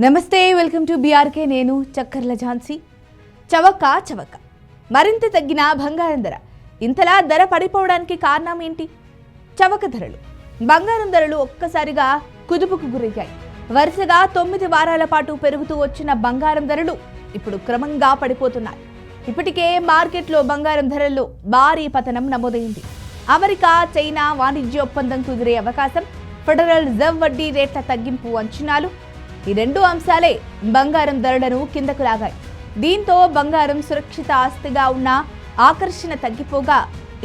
నమస్తే welcome to BRK నేను చక్కర్ల ఝాన్సీ. చవక చవక. మరింత తగ్గిన బంగారం ధర. ఇంతలా ధర పడిపోవడానికి కారణం ఏంటి? చవక ధరలు. బంగారం ధరలు ఒక్కసారిగా కుదుపుకు గురయ్యాయి. వరుసగా తొమ్మిది వారాల పాటు పెరుగుతూ వచ్చిన బంగారం ధరలు ఇప్పుడు క్రమంగా పడిపోతున్నాయి. ఇప్పటికే మార్కెట్లో బంగారం ధరల్లో భారీ పతనం నమోదైంది. అమెరికా చైనా వాణిజ్య ఒప్పందం కుదిరే అవకాశం ఫెడరల్ రిజర్వ్ వడ్డీ రేట్ల తగ్గింపు అంచనాలు ఈ రెండు అంశాలే బంగారం ధరలను కిందకు లాగాయి. దీంతో బంగారం సురక్షిత ఆస్తిగా ఉన్న ఆకర్షణ తగ్గిపోగా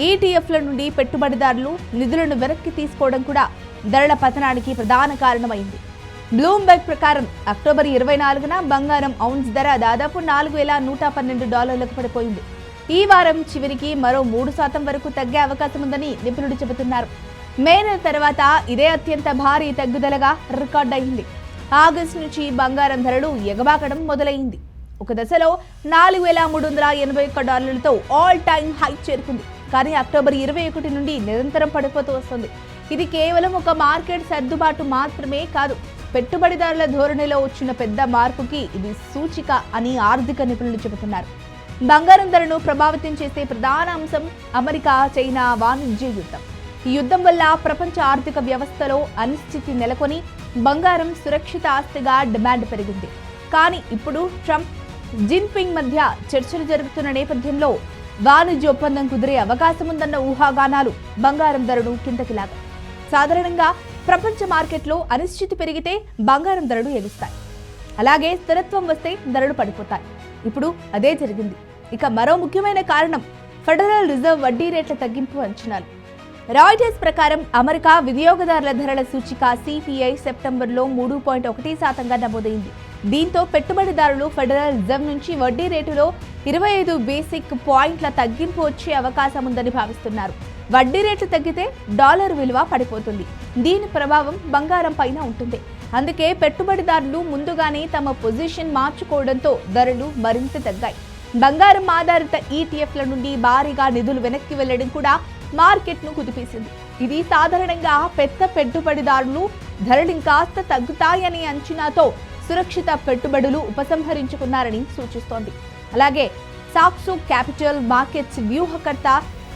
ఈటీఎఫ్ల నుండి పెట్టుబడిదారులు నిధులను వెనక్కి తీసుకోవడం కూడా ధరల పతనానికి ప్రధాన కారణమైంది. బ్లూంబర్గ్ ప్రకారం అక్టోబర్ ఇరవై నాలుగున బంగారం ఔన్స్ ధర దాదాపు నాలుగు వేల నూట పన్నెండు డాలర్లకు పడిపోయింది. ఈ వారం చివరికి మరో మూడు శాతం వరకు తగ్గే అవకాశం ఉందని నిపుణులు చెబుతున్నారు. మే నెల తర్వాత ఇదే అత్యంత భారీ తగ్గుదలగా రికార్డ్ అయింది ఆగస్టు నుంచి బంగారం ధరలు ఎగబాకడం మొదలైంది. ఒక దశలో నాలుగు వేల మూడు వందల ఎనభై ఒక్క డాలర్లతో ఆల్ టైమ్ హై చేరుకుంది. కానీ అక్టోబర్ ఇరవై ఒకటి నుండి నిరంతరం పడిపోతూ వస్తుంది. ఇది కేవలం ఒక మార్కెట్ సర్దుబాటు మాత్రమే కాదు. పెట్టుబడిదారుల ధోరణిలో వచ్చిన పెద్ద మార్పుకి ఇది సూచిక అని ఆర్థిక నిపుణులు చెబుతున్నారు. బంగారం ధరను ప్రభావితం చేసే ప్రధాన అంశం అమెరికా చైనా వాణిజ్య యుద్ధం. ఈ యుద్ధం వల్ల ప్రపంచ ఆర్థిక వ్యవస్థలో అనిశ్చితి నెలకొని బంగారం సురక్షిత ఆస్తిగా డిమాండ్ పెరిగింది. కానీ ఇప్పుడు ట్రంప్ జిన్పింగ్ మధ్య చర్చలు జరుగుతున్న నేపథ్యంలో వాణిజ్య ఒప్పందం కుదిరే అవకాశం ఉందన్న ఊహాగానాలు బంగారం ధరను కిందకి లాగాయి. సాధారణంగా ప్రపంచ మార్కెట్లో అనిశ్చితి పెరిగితే బంగారం ధరలు ఎగుస్తాయి. అలాగే స్థిరత్వం వస్తే ధరలు పడిపోతాయి. ఇప్పుడు అదే జరిగింది. ఇక మరో ముఖ్యమైన కారణం ఫెడరల్ రిజర్వ్ వడ్డీ రేట్ల తగ్గింపు అంచనాలు. రాయిటర్స్ ప్రకారం అమెరికా వినియోగదారుల ధరల సూచిక సిపిఐ సెప్టెంబర్లో మూడు పాయింట్ ఒకటి శాతంగా నమోదైంది. దీంతో పెట్టుబడిదారులు ఫెడరల్ రిజర్వ్ నుంచి వడ్డీ రేటులో ఇరవై ఐదు బేసిక్ పాయింట్ల తగ్గింపు వచ్చే అవకాశం ఉందని భావిస్తున్నారు. వడ్డీ రేట్లు తగ్గితే డాలర్ విలువ పడిపోతుంది. దీని ప్రభావం బంగారం పైన ఉంటుంది. అందుకే పెట్టుబడిదారులు ముందుగానే తమ పొజిషన్ మార్చుకోవడంతో ధరలు మరింత తగ్గాయి. బంగారం ఆధారిత ఈటీఎఫ్ల నుండి భారీగా నిధులు వెనక్కి వెళ్ళడం కూడా మార్కెట్ను కుదిపేసింది. ఇది సాధారణంగా పెద్ద పెట్టుబడిదారులు ధరలు కాస్త తగ్గుతాయనే అంచనాతో సురక్షిత పెట్టుబడులు ఉపసంహరించుకున్నారని సూచిస్తోంది. అలాగే సాక్సు క్యాపిటల్ మార్కెట్స్ వ్యూహకర్త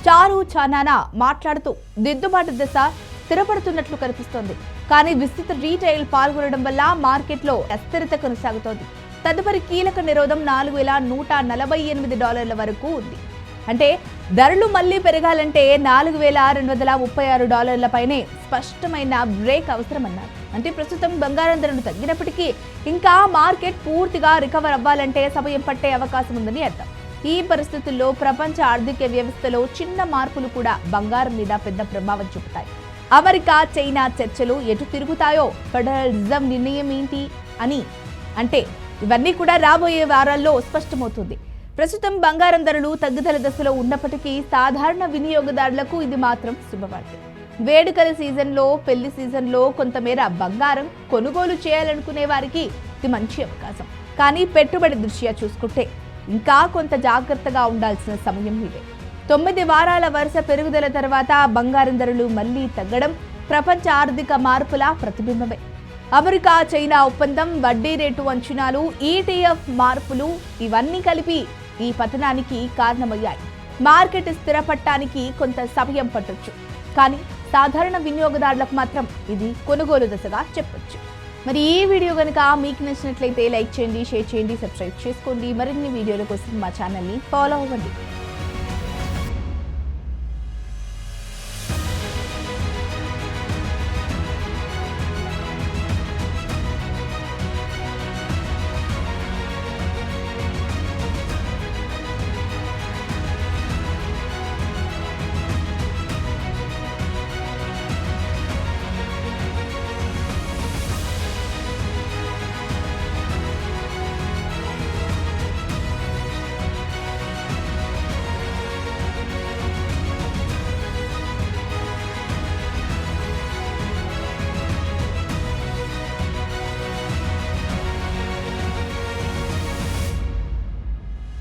చారు చానానా మాట్లాడుతూ దిద్దుబాటు దశ స్థిరపడుతున్నట్లు కనిపిస్తోంది. కానీ విస్తృత రీటైల్ పాల్గొనడం వల్ల మార్కెట్లో అస్థిరత కొనసాగుతోంది. తదుపరి కీలక నిరోధం నాలుగు వేల నూట నలభై ఎనిమిది డాలర్ల వరకు ఉంది. అంటే ధరలు మళ్ళీ పెరగాలంటే నాలుగు వేల రెండు వందల ముప్పై ఆరు డాలర్లపైనే స్పష్టమైన బ్రేక్ అవసరమన్నారు. అంటే ప్రస్తుతం బంగారం ధరలు తగ్గినప్పటికీ ఇంకా మార్కెట్ పూర్తిగా రికవర్ అవ్వాలంటే సమయం పట్టే అవకాశం ఉందని అర్థం. ఈ పరిస్థితుల్లో ప్రపంచ ఆర్థిక వ్యవస్థలో చిన్న మార్పులు కూడా బంగారం మీద పెద్ద ప్రభావం చూపుతాయి. అమెరికా చైనా చర్చలు ఎటు తిరుగుతాయో ఫెడరల్ రిజర్వ్ నిర్ణయం ఏంటి అని అంటే ఇవన్నీ కూడా రాబోయే వారాల్లో స్పష్టమవుతుంది. ప్రస్తుతం బంగారం ధరలు తగ్గుదల దశలో ఉన్నప్పటికీ సాధారణ వినియోగదారులకు ఇది మాత్రం శుభవార్త. వేడుకల సీజన్లో పెళ్ళి సీజన్లో కొంతమేర బంగారం కొనుగోలు చేయాలనుకునే వారికి ఇది మంచి అవకాశం. కానీ పెట్టుబడి దృష్ట్యా చూసుకుంటే ఇంకా కొంత జాగ్రత్తగా ఉండాల్సిన సమయం ఇదే. తొమ్మిది వారాల వరుస పెరుగుదల తర్వాత బంగారం ధరలు మళ్ళీ తగ్గడం ప్రపంచ ఆర్థిక మార్పుల ప్రతిబింబమే. అమెరికా చైనా ఒప్పందం వడ్డీ రేటు అంచనాలు ఈటీఎఫ్ మార్పులు ఇవన్నీ కలిపి ఈ పతనానికి కారణమయ్యాయి. మార్కెట్ స్థిరపడటానికి కొంత సమయం పట్టొచ్చు. కానీ సాధారణ వినియోగదారులకు మాత్రం ఇది కొనుగోలు దశగా చెప్పొచ్చు. మరి ఈ వీడియో కనుక మీకు నచ్చినట్లయితే లైక్ చేయండి షేర్ చేయండి సబ్స్క్రైబ్ చేసుకోండి. మరిన్ని వీడియోల కోసం మా ఛానల్ని ఫాలో అవ్వండి.